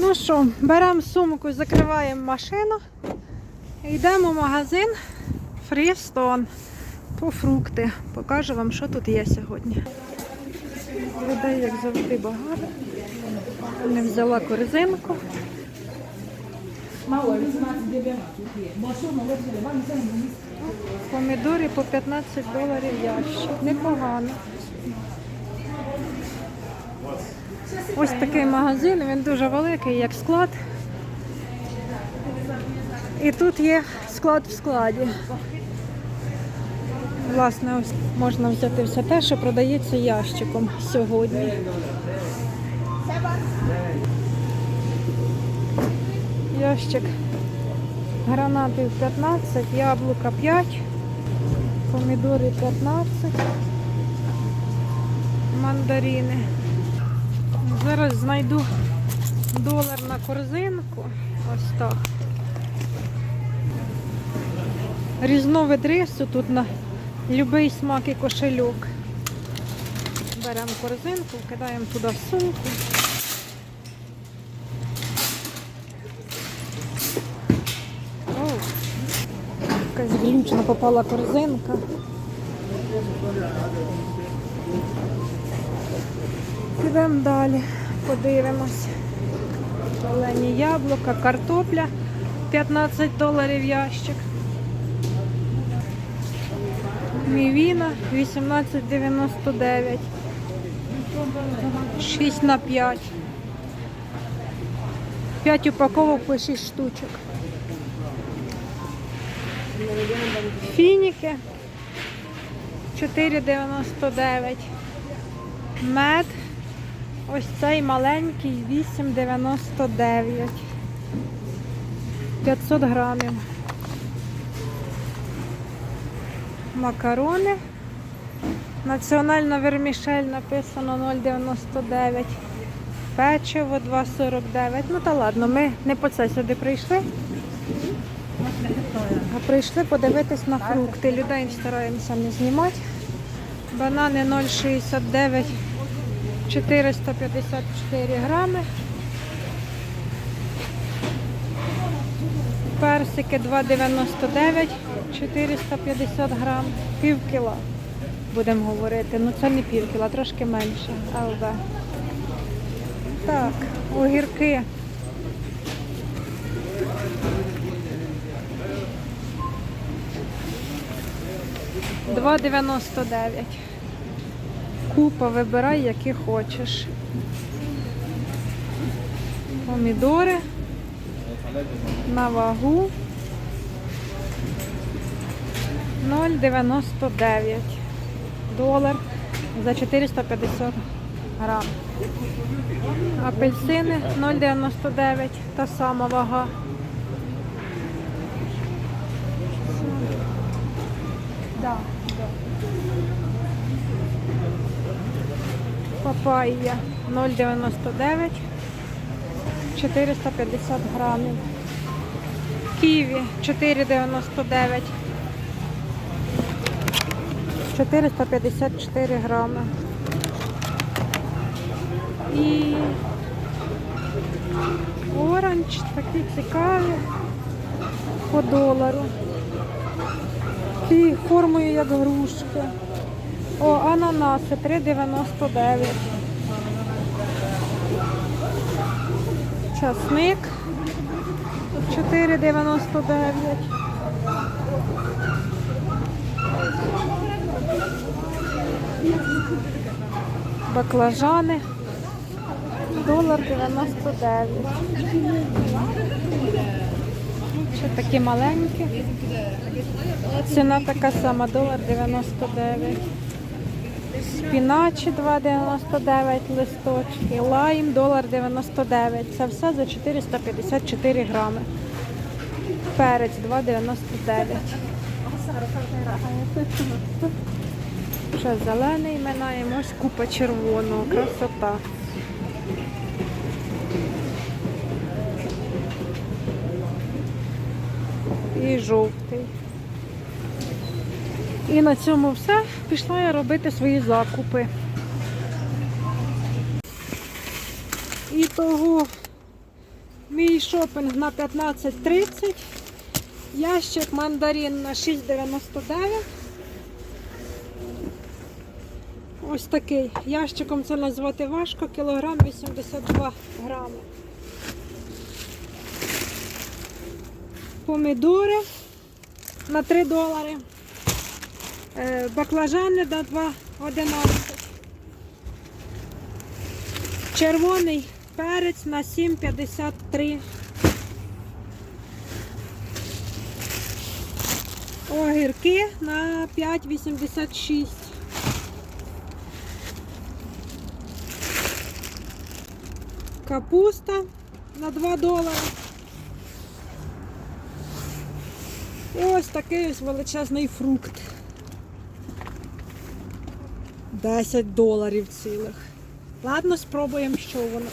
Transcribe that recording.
Ну що, беремо сумку, закриваємо машину. Йдемо в магазин Фрістон по фрукти. Покажу вам, що тут є сьогодні. Людей, як завжди, багато. Не взяла корзинку. Помідори по 15 доларів ящик. Непогано. Ось такий магазин, він дуже великий, як склад. І тут є склад в складі. Власне, ось можна взяти все те, що продається ящиком сьогодні. Ящик гранатів 15, яблука 5, помідори 15, мандарини. Зараз знайду долар на корзинку. Ось так. Різновид рису тут на будь-який смак і кошельок. Беремо корзинку, вкидаємо туди сумку. Якась глючна попала корзинка. Підемо далі, подивимось. Зелені яблука, картопля 15 доларів ящик. Мівіна 18,99. 6 на 5. 5 упаковок по 6 штучок. Фініки 4,99. Мед. Ось цей маленький 8,99. 500 грамів. Макарони. Національна вермішель написано 0,99. Печиво 2,49. Ну та ладно, ми не по це сюди прийшли. А прийшли подивитись на фрукти. Людей стараємося не знімати. Банани 0,69, 454 грами. Персики 2,99, 450 грам, пів кіла. Будемо говорити. Ну це не пів кіла, трошки менше. ЛБ. Так, огірки. Два дев'яносто дев'ять. Купа вибирай, які хочеш. Помідори на вагу 0,99 долар за 450 грам. Апельсини 0,99, та сама вага. Да, Папайя 0,99, 450 грамів. Ківі 4,99. 454 грами. І оранж такі цікаві по долару. І формою як грушки. О, ананаси 3,99. Часник 4,99. Баклажани. Долар 99. Ще такі маленькі. Ціна така сама, долар 99. Спіначі 2,99 листочки. Лайм долар 99. Це все за 454 грами. Перець 2,99. Ще зелений минаємо, ось купа червоного, красота. І жовтий. І на цьому все. Пішла я робити свої закупи. І того Такий шопинг на 15.30. Ящик мандарин на 6,99. Ось такий. Ящиком це назвати важко, кілограм 82 грами. Помідори на 3 долари. Е, Баклажани на 2,11. Червоний перець на 7,53. Огірки на 5,86. Капуста на 2 долари. Ось такий ось величезний фрукт. 10 доларів цілих. Ладно, спробуємо, що воно.